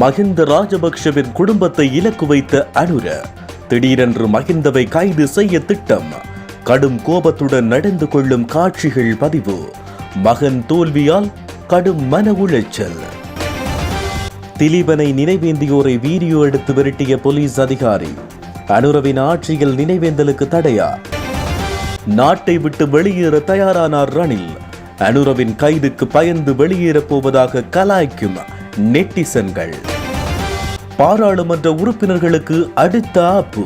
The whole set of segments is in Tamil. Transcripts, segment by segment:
மஹிந்த ராஜபக்ஷவின் குடும்பத்தை இலக்கு வைத்த அனுர திடீரென்று மஹிந்தவை கைது செய்ய திட்டம். கடும் கோபத்துடன் நடந்து கொள்ளும் காட்சிகள் பதிவு. மகன் தோல்வியால் கடும் மன உளைச்சல். திலீபனை நினைவேந்தியோரை வீடியோ எடுத்து விரட்டிய போலீஸ் அதிகாரி அனுரவின் ஆட்சியில் நினைவேந்தலுக்கு தடையா? நாட்டை விட்டு வெளியேற தயாரானார் ரணில். அனுரவின் கைதுக்கு பயந்து வெளியேறப் போவதாக கலாய்க்கும் நெட்டிசன்கள். பாராளுமன்ற உறுப்பினர்களுக்கு அடுத்த ஆப்பு.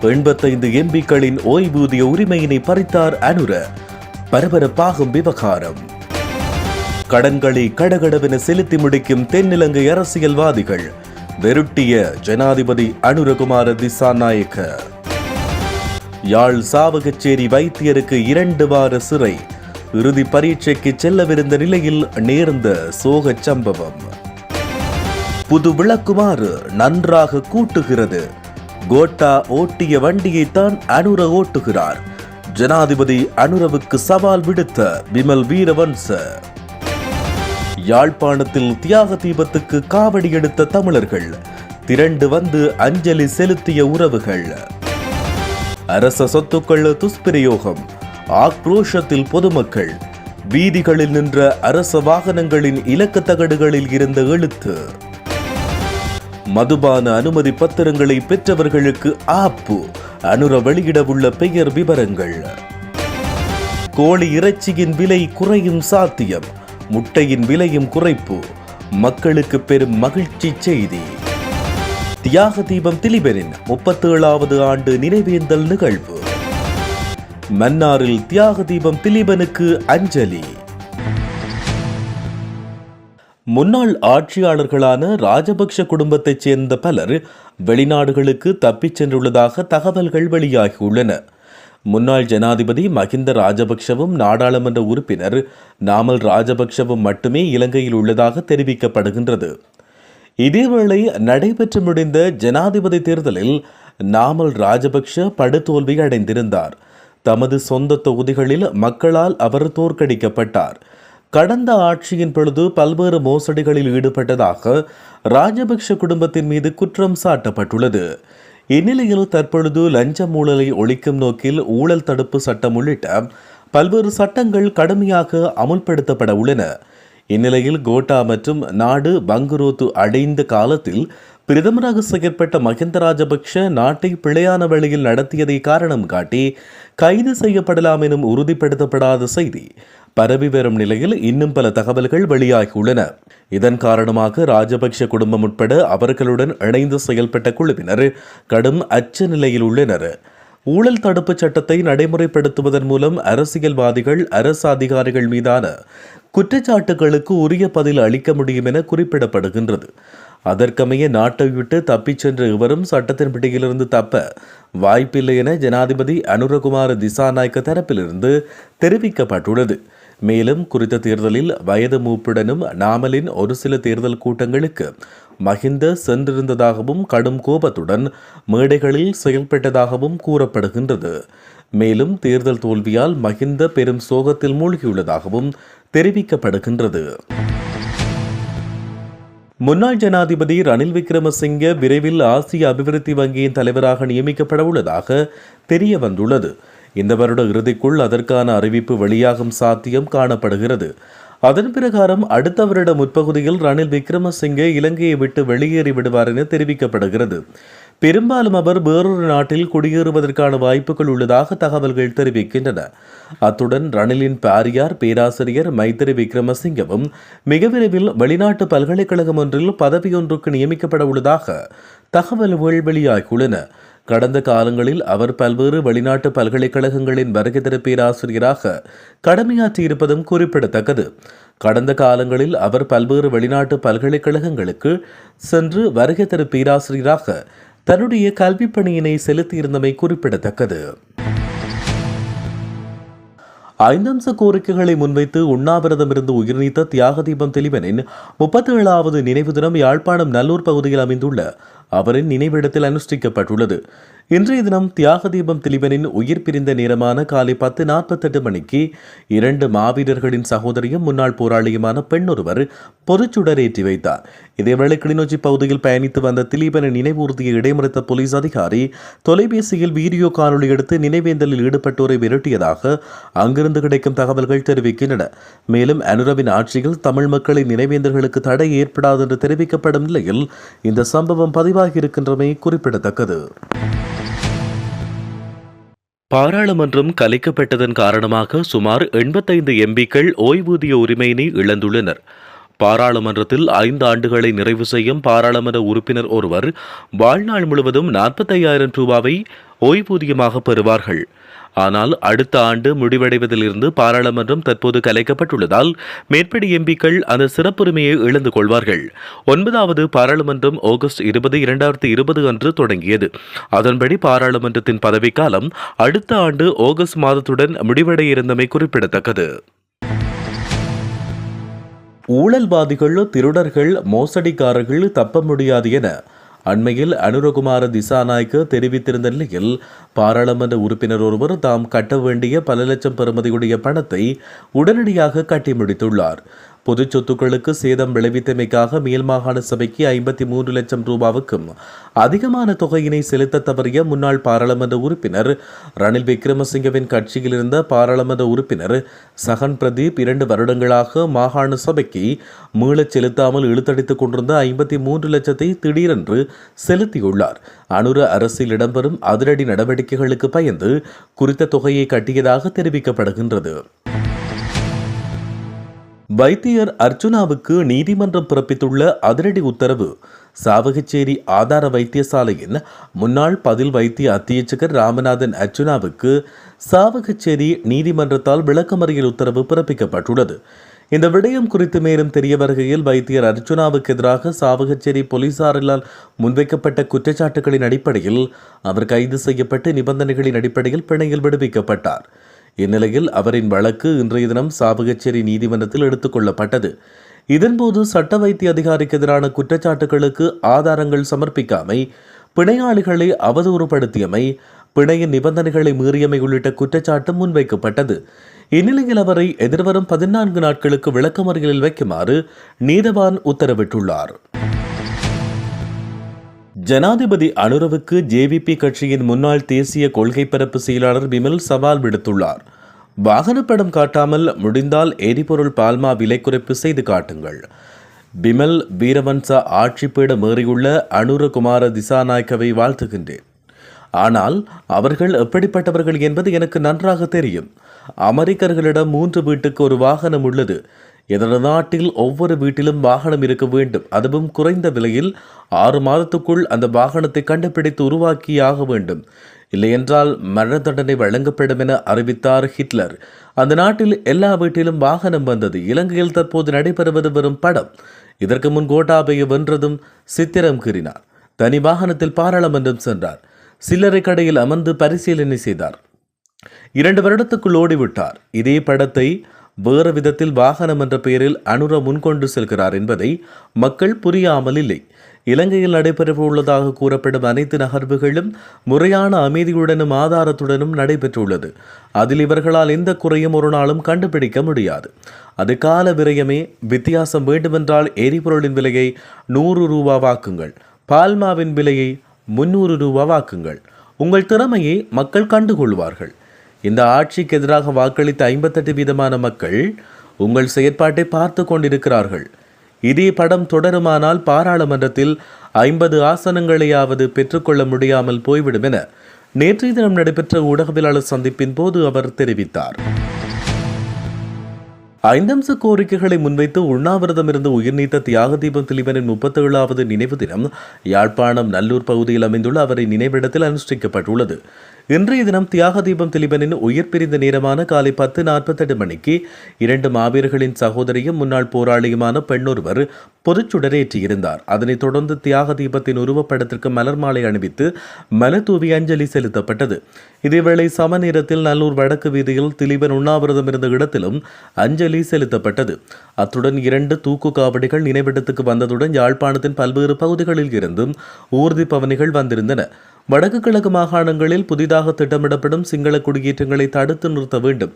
எண்பத்தைந்து எம்பிக்களின் ஓய்வூதிய உரிமையினை பறித்தார் அனுர. பரபரப்பாகும் விவகாரம். கடன்களை கடகடவென செலுத்தி முடிக்கும் தென்னிலங்கை அரசியல்வாதிகள். வெருட்டிய ஜனாதிபதி அனுரகுமார திசாநாயக்க. யாழ் சாவகச்சேரி வைத்தியருக்கு இரண்டு வார சிறை. இறுதி பரீட்சைக்கு செல்லவிருந்த நிலையில் நேர்ந்த சோகச் சம்பவம். புது விளக்குமாறு நன்றாக கூட்டுகிறது. கோட்டா ஓட்டிய வண்டியைத்தான் அனுர ஓட்டுகிறார். ஜனாதிபதி அனுரவுக்கு சவால் விடுத்த விமல் வீரவன்ச. யாழ்ப்பாணத்தில் தியாக தீபத்துக்கு காவடி எடுத்த தமிழர்கள். திரண்டு வந்து அஞ்சலி செலுத்திய உறவுகள். அரச சொத்துக்கள் துஷ்பிரயோகம். ஆக்ரோஷத்தில் பொதுமக்கள். வீதிகளில் நின்ற அரச வாகனங்களின் இலக்க தகடுகளில் இருந்த எழுத்து. மதுபான அனுமதி பத்திரங்களை பெற்றவர்களுக்கு ஆப்பு. அனுர வெளியிடவுள்ள பெயர் விவரங்கள். கோழி இறைச்சியின் விலை குறையும் சாத்தியம். முட்டையின் விலையும் குறைப்பு. மக்களுக்கு பெரும் மகிழ்ச்சி செய்தி. தியாக தீபம் திலீபனின் முப்பத்தேழாவது ஆண்டு நினைவேந்தல் நிகழ்வு. மன்னாரில் தியாக தீபம் திலீபனுக்கு அஞ்சலி. முன்னாள் ஆட்சியாளர்களான ராஜபக்ஷ குடும்பத்தைச் சேர்ந்த பலர் வெளிநாடுகளுக்கு தப்பிச் சென்றுள்ளதாக தகவல்கள் வெளியாகியுள்ளன. முன்னாள் ஜனாதிபதி மகிந்த ராஜபக்ஷவும் நாடாளுமன்ற உறுப்பினர் நாமல் ராஜபக்ஷவும் மட்டுமே இலங்கையில் உள்ளதாக தெரிவிக்கப்படுகின்றது. இதேவேளை நடைபெற்று முடிந்த ஜனாதிபதி தேர்தலில் நாமல் ராஜபக்ஷ படுதோல்வி அடைந்திருந்தார் தமது சொந்த தொகுதிகளில் மக்களால் அவர் தோற்கடிக்கப்பட்டார். கடந்த ஆட்சியின் பொழுது பல்வேறு மோசடிகளில் ஈடுபட்டதாக ராஜபக்ஷ குடும்பத்தின் மீது குற்றம் சாட்டப்பட்டுள்ளது. இந்நிலையில் தற்பொழுது லஞ்ச ஊழலை ஒழிக்கும் நோக்கில் ஊழல் தடுப்பு சட்டம் உள்ளிட்ட பல்வேறு சட்டங்கள் கடுமையாக அமுல்படுத்தப்பட உள்ளன. இந்நிலையில் கோட்டா மற்றும் நாடு பங்குரோத்து அடைந்த காலத்தில் பிரதமராக செயற்பட்ட மஹிந்த ராஜபக்ஷ நாட்டை பிழையான வழியில் நடத்தியதை காரணம் காட்டி கைது செய்யப்படலாம் எனும் உறுதிப்படுத்தப்படாத செய்தி பரவி வரும் நிலையில் இன்னும் பல தகவல்கள் வெளியாகியுள்ளன. இதன் காரணமாக ராஜபக்ஷ குடும்பம் உட்பட அவர்களுடன் இணைந்து செயல்பட்ட குழுவினர் கடும் அச்ச நிலையில் உள்ளனர். ஊழல் தடுப்பு சட்டத்தை நடைமுறைப்படுத்துவதன் மூலம் அரசியல்வாதிகள் அரசு அதிகாரிகள் மீதான குற்றச்சாட்டுகளுக்கு உரிய பதில் அளிக்க முடியும் என குறிப்பிடப்படுகின்றது. அதற்கமைய நாட்டை விட்டு தப்பிச் சென்ற இவரும் சட்டத்தின் பிடியிலிருந்து தப்ப வாய்ப்பில்லை என ஜனாதிபதி அனுரகுமார திசாநாயக்க தரப்பிலிருந்து தெரிவிக்கப்பட்டுள்ளது. மேலும் குறித்த தேர்தலில் வயது மூப்புடனும் நாமலின் ஒரு சில தேர்தல் கூட்டங்களுக்கு மஹிந்த சென்றிருந்ததாகவும் கடும் கோபத்துடன் மேடைகளில் செயல்பட்டதாகவும் கூறப்படுகின்றது. மேலும் தேர்தல் தோல்வியால் மஹிந்த பெரும் சோகத்தில் மூழ்கியுள்ளதாகவும் தெரிவிக்கப்படுகின்றது. முன்னாள் ஜனாதிபதி ரணில் விக்ரமசிங்க விரைவில் ஆசிய அபிவிருத்தி வங்கியின் தலைவராக நியமிக்கப்பட உள்ளதாக தெரிய வந்துள்ளது இந்த வருட இறுதிக்குள் அதற்கான அறிவிப்பு வெளியாகும் சாத்தியம் காணப்படுகிறது. அதன் பிரகாரம் அடுத்த வருட முற்பகுதியில் ரணில் விக்ரமசிங்கே இலங்கையை விட்டு வெளியேறி விடுவார் என தெரிவிக்கப்படுகிறது. பெரும்பாலும் அவர் வேறொரு நாட்டில் குடியேறுவதற்கான வாய்ப்புகள் உள்ளதாக தகவல்கள் தெரிவிக்கின்றன. அத்துடன் ரணிலின் பாரியார் பேராசிரியர் மைத்திரி விக்ரமசிங்கவும் மிக விரைவில் வெளிநாட்டு பல்கலைக்கழகம் ஒன்றில் பதவியொன்றுக்கு நியமிக்கப்பட உள்ளதாக தகவல்கள் வெளியாகியுள்ளன. கடந்த காலங்களில் அவர் பல்வேறு வெளிநாட்டு பல்கலைக்கழகங்களின் வருகை தர பேராசிரியராக கடமையாற்றியிருப்பதும் குறிப்பிடத்தக்கது. கடந்த காலங்களில் அவர் பல்வேறு வெளிநாட்டு பல்கலைக்கழகங்களுக்கு சென்று வருகை தர பேராசிரியராக தன்னுடைய கல்விப் பணியினை செலுத்தியிருந்தமை குறிப்பிடத்தக்கது. ஐந்தம்ச கோரிக்கைகளை முன்வைத்து உண்ணாவிரதமிருந்து உயிர்நீத்த தியாக தீபம் தெளிவனின் முப்பத்தி ஏழாவது நினைவு தினம் யாழ்ப்பாணம் நல்லூர் பகுதியில் அமைந்துள்ள அவரின் நினைவிடத்தில் அனுஷ்டிக்கப்பட்டுள்ளது. இன்றைய தினம் தியாக தீபம் திலீபனின் உயிர் பிரிந்த நேரமான காலை பத்து நாற்பத்தெட்டு மணிக்கு இரண்டு மாவீரர்களின் சகோதரியும் முன்னாள் போராளியுமான பெண்ணொருவர் ஒருவர் ஏற்றி வைத்தார். இதேவேளை கிளிநொச்சி பகுதியில் பயணித்து வந்த திலீபனை நினைவூர்தியை இடைமறித்த போலீஸ் அதிகாரி தொலைபேசியில் வீடியோ காணொலி எடுத்து நினைவேந்தலில் ஈடுபட்டோரை விரட்டியதாக அங்கிருந்து கிடைக்கும் தகவல்கள் தெரிவிக்கின்றன. மேலும் அனுரவின் ஆட்சியில் தமிழ் மக்களின் நினைவேந்தல்களுக்கு தடை ஏற்படாது என்று தெரிவிக்கப்படும் நிலையில் இந்த சம்பவம் பதிவாகியிருக்கின்றமை குறிப்பிடத்தக்கது. பாராளுமன்றம் கலைக்கப்பட்டதன் காரணமாக சுமார் எண்பத்தைந்து எம்பிக்கள் ஓய்வூதிய உரிமையினை இழந்துள்ளனர். பாராளுமன்றத்தில் ஐந்து ஆண்டுகளை நிறைவு செய்யும் பாராளுமன்ற உறுப்பினர் ஒருவர் வாழ்நாள் முழுவதும் நாற்பத்தையாயிரம் ரூபாவை ஓய்வூதியமாக பெறுவார்கள். ஆனால் அடுத்த ஆண்டு முடிவடைவதிலிருந்து பாராளுமன்றம் தற்போது கலைக்கப்பட்டுள்ளதால் மேற்படி எம்பிக்கள் அந்த சிறப்புரிமையை இழந்து கொள்வார்கள். ஒன்பதாவது பாராளுமன்றம் ஆகஸ்ட் இருபது இரண்டாயிரத்தி இருபது அன்று தொடங்கியது. அதன்படி பாராளுமன்றத்தின் பதவிக்காலம் அடுத்த ஆண்டு ஆகஸ்ட் மாதத்துடன் முடிவடைய இருந்தமை குறிப்பிடத்தக்கது. ஊழல்வாதிகள் திருடர்கள் மோசடிக்காரர்கள் தப்ப முடியாது என அண்மையில் அனுரகுமார திசாநாயக்க தெரிவித்திருந்த நிலையில் பாராளுமன்ற உறுப்பினர் ஒருவர் தாம் கட்ட வேண்டிய பல லட்சம் பெறுமதியுடைய பணத்தை உடனடியாக கட்டி முடித்துள்ளார். பொது சொத்துக்களுக்கு சேதம் விளைவித்தமைக்காக மேல் மாகாண சபைக்கு ஐம்பத்தி மூன்று லட்சம் ரூபாவுக்கும் அதிகமான தொகையினை செலுத்த தவறிய முன்னாள் பாராளுமன்ற உறுப்பினர் ரணில் விக்ரமசிங்கவின் கட்சியில் இருந்த பாராளுமன்ற உறுப்பினர் சகன் பிரதீப் இரண்டு வருடங்களாக மாகாண சபைக்கு மீளச் செலுத்தாமல் இழுத்தடித்துக் கொண்டிருந்த ஐம்பத்தி மூன்று லட்சத்தை திடீரென்று செலுத்தியுள்ளார். அனுர அரசில் இடம்பெறும் அதிரடி நடவடிக்கை நடவடிக்கைகளுக்கு பயந்து குறித்த தொகையை கட்டியதாக தெரிவிக்கப்படுகின்றது. வைத்தியர் அர்ச்சுனாவுக்கு நீதிமன்றம் பிறப்பித்துள்ள அதிரடி உத்தரவு சாவகச்சேரி ஆதார வைத்தியசாலையின் முன்னாள் பதில் வைத்திய அத்தியட்சகர் ராமநாதன் அர்ச்சுனாவுக்கு சாவகச்சேரி நீதிமன்றத்தால் விளக்கமறியல் உத்தரவு பிறப்பிக்கப்பட்டுள்ளது. இந்த விடயம் குறித்து மேலும் தெரிய வருகையில் வைத்தியர் அர்ஜுனாவுக்கு எதிராக சாவகச்சேரி போலீசாரால் முன்வைக்கப்பட்ட குற்றச்சாட்டுகளின் அடிப்படையில் அவர் கைது செய்யப்பட்டு நிபந்தனைகளின் அடிப்படையில் பிணையில் விடுவிக்கப்பட்டார். இந்நிலையில் அவரின் வழக்கு இன்றைய தினம் சாவகச்சேரி நீதிமன்றத்தில் எடுத்துக் கொள்ளப்பட்டது. இதன்போது சட்ட வைத்திய அதிகாரிக்கு எதிரான குற்றச்சாட்டுகளுக்கு ஆதாரங்கள் சமர்ப்பிக்காமை பிணையாளிகளை அவதூறுபடுத்தியமை பிணையின் நிபந்தனைகளை மீறியமை உள்ளிட்ட குற்றச்சாட்டு முன்வைக்கப்பட்டது. இந்நிலையில் அவரை எதிர்வரும் பதினான்கு நாட்களுக்கு விளக்கமறியலில் வைக்குமாறு நீதவான் உத்தரவிட்டுள்ளார். ஜனாதிபதி அனுரவுக்கு ஜேவிபி கட்சியின் முன்னாள் தேசிய கொள்கை பரப்பு செயலாளர் பிமல் சவால் விடுத்துள்ளார். வாகனப்படம் காட்டாமல் முடிந்தால் எரிபொருள் பால்மா விலை குறைப்பு செய்து காட்டுங்கள். பிமல் வீரவன்ச ஆட்சிப்பீடம் ஏறியுள்ள அனுரகுமார திசாநாயக்கவை வாழ்த்துகின்றேன். ஆனால் அவர்கள் எப்படிப்பட்டவர்கள் என்பது எனக்கு நன்றாக தெரியும். அமெரிக்கர்களிடம் மூன்று வீட்டுக்கு ஒரு வாகனம் உள்ளது. எனது நாட்டில் ஒவ்வொரு வீட்டிலும் வாகனம் இருக்க வேண்டும். அதுவும் குறைந்த விலையில் ஆறு மாதத்துக்குள் அந்த வாகனத்தை கண்டுபிடித்து உருவாக்கியாக வேண்டும். இல்லையென்றால் மரண தண்டனை வழங்கப்படும் என அறிவித்தார் ஹிட்லர். அந்த நாட்டில் எல்லா வீட்டிலும் வாகனம் வந்தது. இலங்கையில் தற்போது நடைபெறுவது வெறும் படம். இதற்கு முன் கோட்டாபையை வென்றதும் சித்திரம் கூறினார். தனி வாகனத்தில் பாராளுமன்றம் சென்றார். சில்லறை கடையில் அமர்ந்து பரிசீலனை செய்தார். இரண்டு வருடத்துக்குள் ஓடிவிட்டார். இதே படத்தை வேறு விதத்தில் வாகனம் என்ற பெயரில் அனுர முன்கொண்டு செல்கிறார் என்பதை மக்கள் புரியாமல் இல்லை. இலங்கையில் நடைபெறவுள்ளதாக கூறப்படும் அனைத்து நகர்வுகளும் முறையான அமைதியுடனும் ஆதாரத்துடனும் நடைபெற்றுள்ளது. அதில் இவர்களால் எந்த குறையும் ஒரு நாளும் கண்டுபிடிக்க முடியாது. அது கால விரயமே. வித்தியாசம் வேண்டுமென்றால் எரிபொருளின் விலையை நூறு ரூபாவாக்குங்கள் பால்மாவின் விலையை முன்னூறு ரூபாவாக்குங்கள் உங்கள் திறமையை மக்கள் கண்டுகொள்வார்கள். இந்த ஆட்சிக்கு எதிராக வாக்களித்த ஐம்பத்தெட்டு வீதமான மக்கள் உங்கள் செயற்பாட்டை பார்த்து கொண்டிருக்கிறார்கள். இதே படம் தொடருமானால் பாராளுமன்றத்தில் ஐம்பது ஆசனங்களையாவது பெற்றுக்கொள்ள முடியாமல் போய்விடும் என நேற்றைய தினம் நடைபெற்ற ஊடகவியலாளர் சந்திப்பின் போது அவர் தெரிவித்தார். ஐந்தம்ச கோரிக்கைகளை முன்வைத்து உண்ணாவிரதம் இருந்து உயிர் நீத்த தியாக தீபம் திலீபனின் முப்பத்தேழாவது நினைவு தினம் யாழ்ப்பாணம் நல்லூர் பகுதியில் அமைந்துள்ள அவரின் நினைவிடத்தில் அனுஷ்டிக்கப்பட்டுள்ளது. இன்றைய தினம் தியாக தீபம் திலீபனின் உயிர் பிரிந்த நேரமான காலை பத்து நாற்பத்தெட்டு மணிக்கு இரண்டு மாவீரர்களின் சகோதரியும் முன்னாள் போராளியுமான பெண்ணொருவர் பொதுச்சுடரேற்றியிருந்தார் அதனைத் தொடர்ந்து தியாக தீபத்தின் உருவப்படத்திற்கு மலர் மாலை அணிவித்து மலத்தூவி அஞ்சலி செலுத்தப்பட்டது. இதேவேளை சம நேரத்தில் நல்லூர் வடக்கு வீதியில் திலீபன் உண்ணாவிரதம் இருந்த இடத்திலும் அஞ்சலி செலுத்தப்பட்டது. அத்துடன் இரண்டு தூக்கு காவடிகள் நினைவிடத்துக்கு வந்ததுடன் யாழ்ப்பாணத்தின் பல்வேறு பகுதிகளில் இருந்தும் ஊர்தி பவனிகள் வந்திருந்தன. வடக்கு கிழக்கு மாகாணங்களில் புதிதாக திட்டமிடப்படும் சிங்கள குடியேற்றங்களை தடுத்து நிறுத்த வேண்டும்.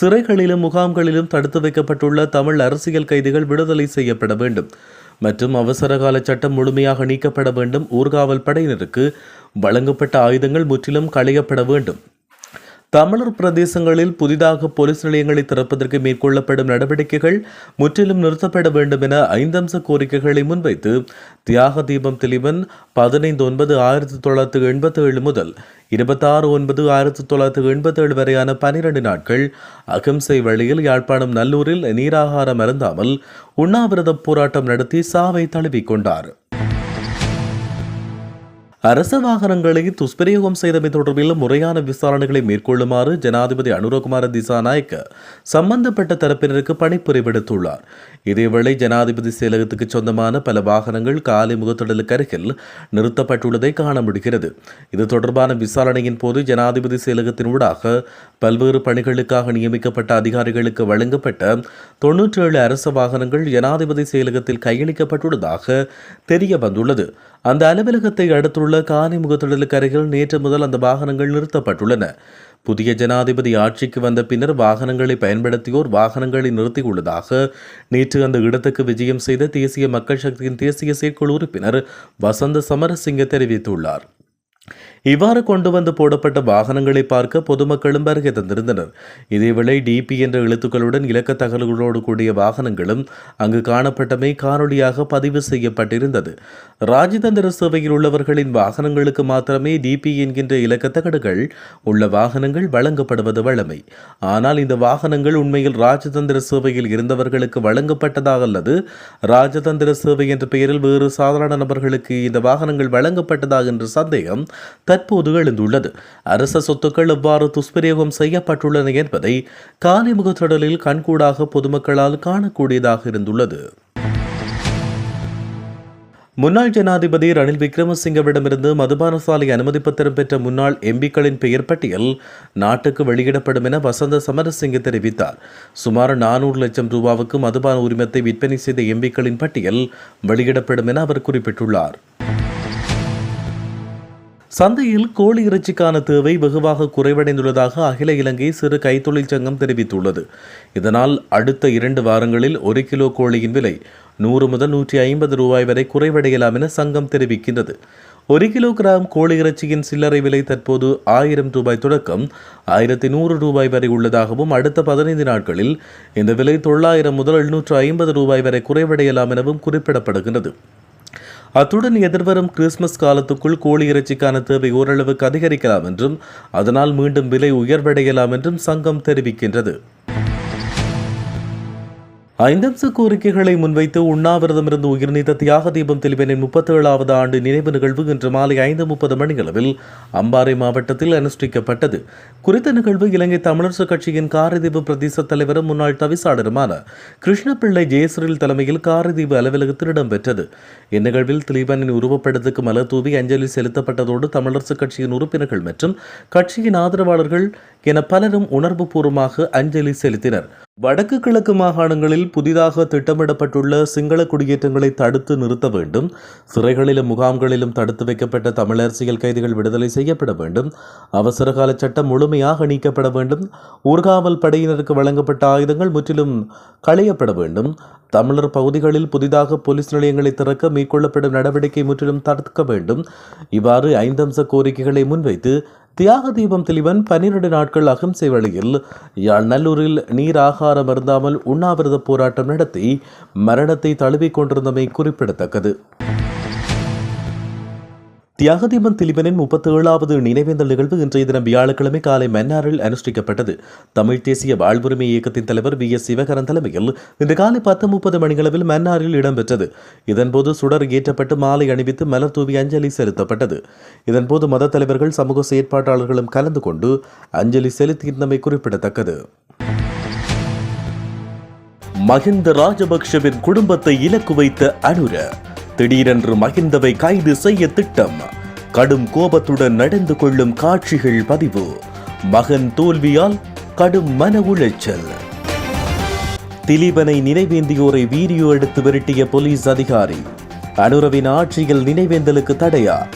சிறைகளிலும் முகாம்களிலும் தடுத்து வைக்கப்பட்டுள்ள தமிழ் அரசியல் கைதிகள் விடுதலை செய்யப்பட வேண்டும். மற்றும் அவசரகால சட்டம் முழுமையாக நீக்கப்பட வேண்டும். ஊர்காவல் படையினருக்கு வழங்கப்பட்ட ஆயுதங்கள் முற்றிலும் களையப்பட வேண்டும். தமிழர் பிரதேசங்களில் புதிதாக போலீஸ் நிலையங்களை திறப்பதற்கு மேற்கொள்ளப்படும் நடவடிக்கைகள் முற்றிலும் நிறுத்தப்பட வேண்டும் என ஐந்தம்ச கோரிக்கைகளை முன்வைத்து தியாக தீபம் தெளிவன் பதினைந்து ஒன்பது ஆயிரத்தி தொள்ளாயிரத்தி எண்பத்தி ஏழு முதல் இருபத்தாறு ஒன்பது ஆயிரத்தி தொள்ளாயிரத்தி எண்பத்தி ஏழு வரையான பனிரெண்டு நாட்கள் அகிம்சை வழியில் யாழ்ப்பாணம் நல்லூரில் நீராகாரம் அருந்தாமல் உண்ணாவிரத போராட்டம் நடத்தி சாவை தழுவிக்கொண்டார். அரச வாகனங்களை துஷ்பிரயோகம் செய்தமை தொடர்பில் முறையான விசாரணைகளை மேற்கொள்ளுமாறு ஜனாதிபதி அனுரகுமார திசாநாயக்க சம்பந்தப்பட்ட தரப்பினருக்கு பணிப்புரை விடுத்துள்ளார். இதேவேளை ஜனாதிபதி செயலகத்துக்கு சொந்தமான பல வாகனங்கள் காலை முகத்திடலுக்கு அருகில் நிறுத்தப்பட்டுள்ளதை காண முடிகிறது. இது தொடர்பான விசாரணையின் போது ஜனாதிபதி செயலகத்தின் ஊடாக பல்வேறு பணிகளுக்காக நியமிக்கப்பட்ட அதிகாரிகளுக்கு வழங்கப்பட்ட தொன்னூற்றி ஏழு அரச வாகனங்கள் ஜனாதிபதி செயலகத்தில் கையளிக்கப்பட்டுள்ளதாக தெரிய வந்துள்ளது. அந்த அலுவலகத்தை அடுத்துள்ள காணி அருகில் நேற்று முதல் அந்த வாகனங்கள் நிறுத்தப்பட்டுள்ளன. புதிய ஜனாதிபதி ஆட்சிக்கு வந்த பின்னர் வாகனங்களை பயன்படுத்தியோர் வாகனங்களை நிறுத்தியுள்ளதாக நேற்று அந்த இடத்துக்கு விஜயம் செய்த தேசிய மக்கள் சக்தியின் தேசிய செயற்குழு உறுப்பினர் வசந்த சமரசிங்க தெரிவித்துள்ளார். இவ்வாறு கொண்டு வந்து போடப்பட்ட வாகனங்களை பார்க்க பொதுமக்களும் வருகை தந்திருந்தனர். இதேவேளை டிபி என்ற எழுத்துக்களுடன் இலக்க தகவல்களோடு கூடிய வாகனங்களும் அங்கு காணப்பட்டமை காணொலியாக பதிவு செய்யப்பட்டிருந்தது. ராஜதந்திர சேவையில் உள்ளவர்களின் வாகனங்களுக்கு மாத்திரமே டிபி என்கின்ற இலக்க தகடுகள் உள்ள வாகனங்கள் வழங்கப்படுவது வழமை. ஆனால் இந்த வாகனங்கள் உண்மையில் ராஜதந்திர சேவையில் இருந்தவர்களுக்கு வழங்கப்பட்டதாக அல்லது ராஜதந்திர சேவை என்ற பெயரில் வேறு சாதாரண நபர்களுக்கு இந்த வாகனங்கள் வழங்கப்பட்டதாக என்ற சந்தேகம் தற்போது எழுந்துள்ளது. அரச சொத்துக்கள் எவ்வாறு துஷ்பிரயோகம் செய்யப்பட்டுள்ளன என்பதை காலிமுக தொடரில் கண்கூடாக பொதுமக்களால் காணக்கூடியதாக இருந்துள்ளது. முன்னாள் ஜனாதிபதி ரணில் விக்ரமசிங்கவிடமிருந்து மதுபானசாலை அனுமதி பத்திரம் பெற்ற முன்னாள் எம்பிக்களின் பெயர் பட்டியல் நாட்டுக்கு வெளியிடப்படும் என வசந்த சமரசிங்க தெரிவித்தார். சுமார் நானூறு லட்சம் ரூபாவுக்கு மதுபான உரிமத்தை விற்பனை செய்த எம்பிக்களின் பட்டியல் வெளியிடப்படும் என அவர் குறிப்பிட்டுள்ளார். சந்தையில் கோழி இறைச்சிக்கான தேவை வெகுவாக குறைவடைந்துள்ளதாக அகில இலங்கை சிறு கைத்தொழில் சங்கம் தெரிவித்துள்ளது. இதனால் அடுத்த இரண்டு வாரங்களில் ஒரு கிலோ கோழியின் விலை நூறு முதல் நூற்றி ஐம்பது ரூபாய் வரை குறைவடையலாம் என சங்கம் தெரிவிக்கின்றது. ஒரு கிலோகிராம் கோழி இறைச்சியின் சில்லறை விலை தற்போது ஆயிரம் ரூபாய் தொடக்கம் ஆயிரத்தி நூறு ரூபாய் வரை உள்ளதாகவும் அடுத்த பதினைந்து நாட்களில் இந்த விலை தொள்ளாயிரம் முதல் எழுநூற்று ஐம்பது ரூபாய் வரை குறைவடையலாம் எனவும் குறிப்பிடப்படுகின்றது. அத்துடன் எதிர்வரும் கிறிஸ்துமஸ் காலத்துக்குள் கோழி இறைச்சிக்கான தேவை ஓரளவுக்கு அதிகரிக்கலாம் என்றும் அதனால் மீண்டும் விலை உயர்வடையலாம் என்றும் சங்கம் தெரிவிக்கின்றது. ஐந்தம்ச கோரிக்கைகளை முன்வைத்து உண்ணாவிரதமிருந்து உயிர்நீத்த தியாக தீபம் தெளிவனின் முப்பத்தி ஏழாவது ஆண்டு நினைவு நிகழ்வு இன்று மாலை ஐந்து முப்பது மணியளவில் அம்பாறை மாவட்டத்தில் அனுஷ்டிக்கப்பட்டது. குறித்த நிகழ்வு இலங்கை தமிழரசு கட்சியின் காரதீப பிரதேச தலைவரும் முன்னாள் தவிசாளருமான கிருஷ்ணபிள்ளை ஜெயஸ்ரீல் தலைமையில் காரதீப அலுவலகத்தில் இடம்பெற்றது. இந்நிகழ்வில் திலீபனின் உருவப்படத்துக்கு மலர் தூவி அஞ்சலி செலுத்தப்பட்டதோடு தமிழரசு கட்சியின் உறுப்பினர்கள் மற்றும் கட்சியின் ஆதரவாளர்கள் என பலரும் உணர்வுபூர்வமாக அஞ்சலி செலுத்தினர். வடக்கு கிழக்கு மாகாணங்களில் புதிதாக திட்டமிடப்பட்டுள்ள சிங்கள குடியேற்றங்களை தடுத்து நிறுத்த வேண்டும். சிறைகளிலும் முகாம்களிலும் தடுத்து வைக்கப்பட்ட தமிழ் அரசியல் கைதிகள் விடுதலை செய்யப்பட வேண்டும். அவசரகால சட்டம் முழுமையாக நீக்கப்பட வேண்டும். ஊர்காவல் படையினருக்கு வழங்கப்பட்ட ஆயுதங்கள் முற்றிலும் களையப்பட வேண்டும். தமிழர் பகுதிகளில் புதிதாக போலீஸ் நிலையங்களை திறக்க மேற்கொள்ளப்படும் நடவடிக்கை முற்றிலும் தடுக்க வேண்டும். இவ்வாறு ஐந்தம்ச கோரிக்கைகளை முன்வைத்து தியாக தீபம் தெளிவன் பன்னிரண்டு நாட்கள் அகிம்சை வழியில் யாழ் நல்லூரில் நீர் ஆகாரம் அருந்தாமல் உண்ணாவிரத போராட்டம் நடத்தி மரணத்தை தழுவிக் கொண்டிருந்தமை குறிப்பிடத்தக்கது. தியாகதீபன் திலீபனின் முப்பத்தி ஏழாவது நினைவேந்தல் நிகழ்வு இன்றைய தினம் வியாழக்கிழமை காலை மன்னாரில் அனுஷ்டிக்கப்பட்டது. தமிழ் தேசிய வாழ்வுரிமை இயக்கத்தின் தலைவர் வி. எஸ். சிவகரன் தலைமையில் இன்று காலை பத்து முப்பது மணிகளவில் மன்னாரில் இடம்பெற்றது. இதன்போது சுடர் ஏற்றப்பட்டு மாலை அணிவித்து மலர் தூவி அஞ்சலி செலுத்தப்பட்டது. இதன்போது மத தலைவர்கள் சமூக செயற்பாட்டாளர்களும் கலந்து கொண்டு அஞ்சலி செலுத்தியிருந்தமை குறிப்பிடத்தக்கது. மஹிந்த ராஜபக்ஷவின் குடும்பத்தை இலக்கு வைத்த அனுர திடீரென்று மகிந்தவை கைது செய்ய திட்டம். கடும் கோபத்துடன் நடந்து கொள்ளும் காட்சிகள் பதிவு. மகன் தோல்வியால் கடும் மன உளைச்சல். திலீபனை நினைவேந்தியோரை வீடியோ எடுத்து விரட்டிய போலீஸ் அதிகாரி அனுரவின் ஆட்சியில் நினைவேந்தலுக்கு தடையா?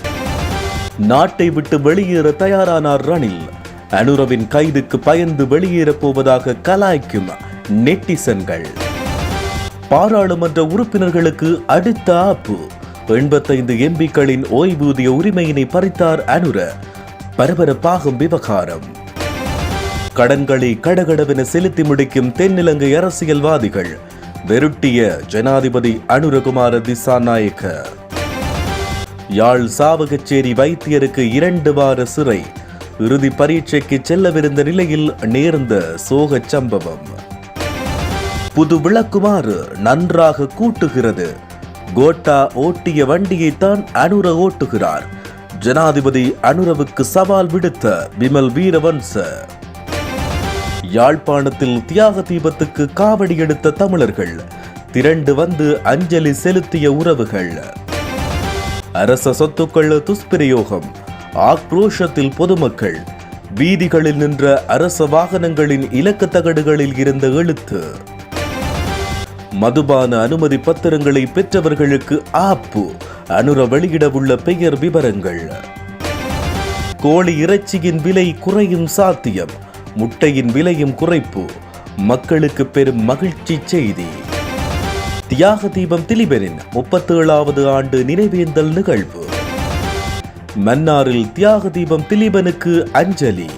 நாட்டை விட்டு வெளியேற தயாரானார் ரணில். அனுரவின் கைதுக்கு பயந்து வெளியேறப் போவதாக கலாய்க்கும் நெட்டிசன்கள். பாராளுமன்ற உறுப்பினர்களுக்கு அடுத்த ஆப்பு எண்பத்தைந்து எம்பிக்களின் ஓய்வூதிய உரிமையினை பறித்தார் அனுர. பரபரப்பாகும் விவகாரம். கடன்களை கடகடவென செலுத்தி முடிக்கும் தென்னிலங்கை அரசியல்வாதிகள் வெருட்டிய ஜனாதிபதி அனுரகுமார திசாநாயக்க யாழ் சாவகச்சேரி வைத்தியருக்கு இரண்டு வார சிறை. இறுதி பரீட்சைக்கு செல்லவிருந்த நிலையில் நேர்ந்த சோகச் சம்பவம். புது விளக்குமாறு நன்றாக கூட்டுகிறது. கோட்டா ஓட்டிய வண்டியைத்தான் அனுர ஓட்டுகிறார். ஜனாதிபதி அனுரவுக்கு சவால் விடுத்த விமல் வீரவன்ச. யாழ்ப்பாணத்தில் தியாக தீபத்துக்கு காவடி எடுத்த தமிழர்கள். திரண்டு வந்து அஞ்சலி செலுத்திய உறவுகள். அரச சொத்துக்கள் துஷ்பிரயோகம். ஆக்ரோஷத்தில் பொதுமக்கள். வீதிகளில் நின்ற அரச வாகனங்களின் இலக்கு தகடுகளில் இருந்த எழுத்து. மதுபான அனுமதி பத்திரங்களை பெற்றவர்களுக்கு ஆப்பு. அனுர வெளியிடவுள்ள பெயர் விவரங்கள். கோழி இறைச்சியின் விலை குறையும் சாத்தியம். முட்டையின் விலையும் குறைப்பு. மக்களுக்கு பெரும் மகிழ்ச்சி செய்தி. தியாக தீபம் திலீபனின் முப்பத்தேழாவது ஆண்டு நினைவேந்தல் நிகழ்வு. மன்னாரில் தியாக தீபம் திலீபனுக்கு அஞ்சலி.